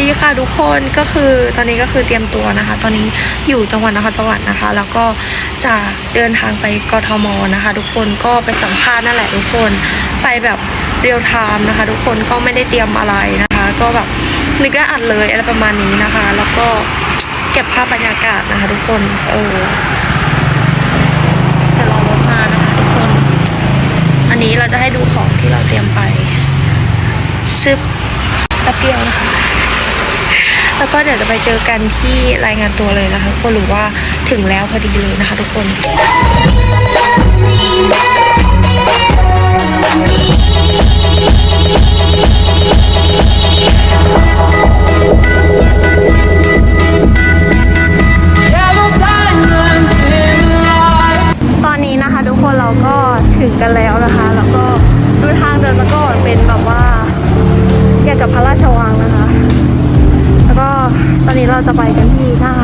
ดีค่ะทุกคนก็คือตอนนี้ก็คือเตรียมตัวนะคะ ตอนนี้อยู่จังหวัดนครสวรรค์นะคะ แล้วก็จะเดินทางไปกทมนะคะ ทุกคนก็ไปสัมภาษณ์นั่นแหละทุกคนไปแบบเรียลไทม์นะคะ ทุกคนก็ไม่ได้เตรียมอะไรนะคะ ก็แบบนึกได้อัดเลยอะไรประมาณนี้นะคะ แล้วก็เก็บภาพบรรยากาศนะคะ ทุกคนเออแต่รอรถมานะคะทุกคน อันนี้เราจะให้ดูของที่เราเตรียมไปชึบแป๊บเดียวนะคะ แล้วก็เดี๋ยวจะไปเจอกันที่รายงานตัวเลยนะคะทุกคนหรือว่าถึงแล้วพอดีเลยนะคะทุกคนตอนนี้นะคะทุกคนเราก็ถึงกันแล้วนะคะ แล้วก็ดูทางเดินมาก็เป็นแบบว่าเกี่ยวกับพระราชวัง ตอนนี้เราจะไปกันที่หน้า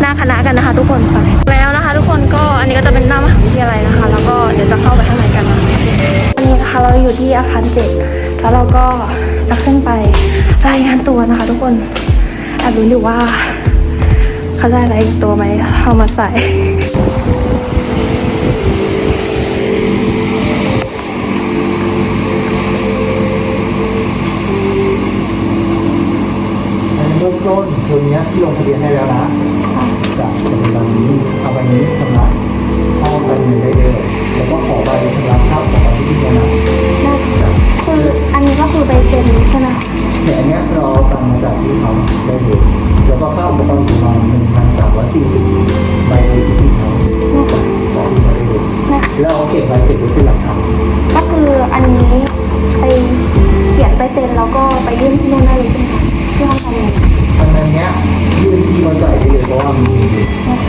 หน้าคณะกันนะคะ ทุกคนไปแล้วนะคะ ทุกคนก็อันนี้ก็จะเป็นหน้ามหาวิทยาลัยนะคะ แล้วก็เดี๋ยวจะเข้าไปข้างในกันอันนี้นะคะเราอยู่ที่อาคารเจ็ดแล้วเราก็จะขึ้นไปรายงานตัวนะคะ ทุกคนแอบรู้อยู่ว่าเขาได้อะไรอีกตัวไหมเอามาใส่ อันนี้เบื้องต้นตัวเนี้ยที่ลงทะเบียนให้แล้วนะจากกิจกรรมนี้เอาใบนี้ชำระเข้าไปเงินได้เลยแล้วก็ขอใบชำระค่าจากวันที่นี่นะคืออันนี้ก็คือใบเซ็นใช่ไหมเนี่ยอันเนี้ยเราเอาตังค์มาจากที่เขาได้เลยแล้วก็ค่าอุปกรณ์อยู่ประมาณหนึ่งพันสามร้อยสี่สิบใบที่ที่เขาบอกที่เขาได้เลยแล้วเอาเก็บใบเสร็จไว้เป็นหลักฐาน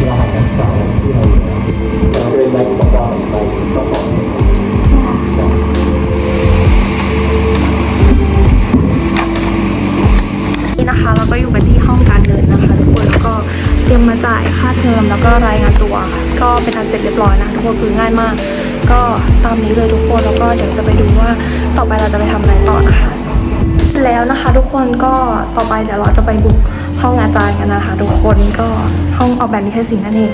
รหัสการศึกษาที่เราอยู่แล้วแต่เป็นใบอุปกรณ์อีกใบเจ้าของเนี่ยจ้ะนี่นะคะเราก็อยู่กันที่ห้องการเงินนะคะทุกคนแล้วก็เตรียมมาจ่ายค่าเทอมแล้วก็รายงานตัว ก็เป็นอันเสร็จเรียบร้อยนะทุกคนคือง่ายมาก ก็ตามนี้เลยทุกคนแล้วก็เดี๋ยวจะไปดูว่าต่อไปเราจะไปทำอะไรต่อนะคะ แล้วนะคะทุกคนก็ต่อไปเดี๋ยวเราจะไปบุกห้องอาจารย์กันนะคะทุกคนก็ห้องออกแบบนิเทศศิลป์นั่นเอง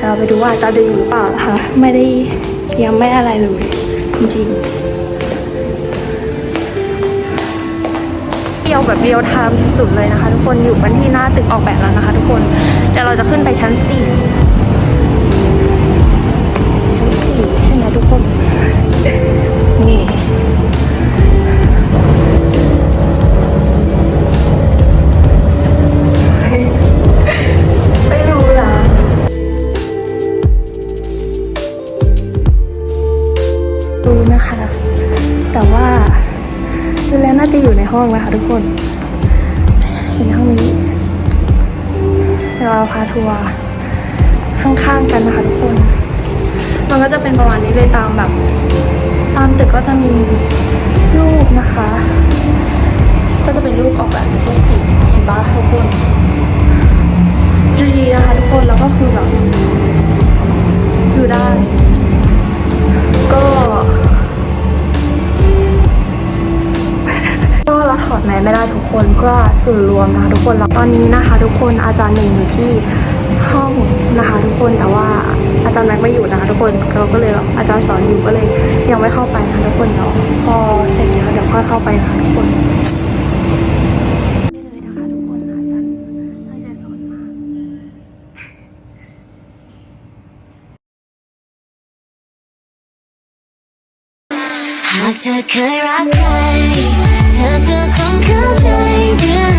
เราไปดูว่าจะอยู่หรือเปล่านะคะไม่ได้ยังไม่อะไรเลยจริงเดียวแบบเดียวทามสุดๆเลยนะคะ ทุกคนอยู่กันที่หน้าตึกออกแบบแล้วนะคะ ทุกคนเดี๋ยวเราจะขึ้นไปชั้นสี่ จะอยู่ในห้องนะคะทุกคนเห็นห้องนี้เดี๋ยวเราพาทัวร์ข้างๆกันนะคะทุกคน มันก็จะเป็นประมาณนี้เลยตามแบบ ตามตึกก็จะมีรูปนะคะ ก็จะเป็นรูปออกแบบนิเทศศิลป์เห็นปะทุกคนดีนะคะทุกคนแล้วก็คือแบบอยู่ได้ เราถอดแมไม่ได้ทุกคนเพื่อส่วนรวมนะคะทุกคนแล้วตอนนี้นะคะ ทุกคนอาจารย์หนึ่งอยู่ที่ห้องนะคะ ทุกคนแต่ว่าอาจารย์แม็กไม่อยู่นะคะทุกคนเราก็เลยอาจารย์สอนอยู่ก็เลยยังไม่เข้าไปนะคะทุกคนเนาะพอเสร็จแล้วเดี๋ยวค่อยเข้าไปนะคะทุกคนเลยนะคะทุกคนอาจารย์ตั้งใจสอนมากหาก time to conquer, baby.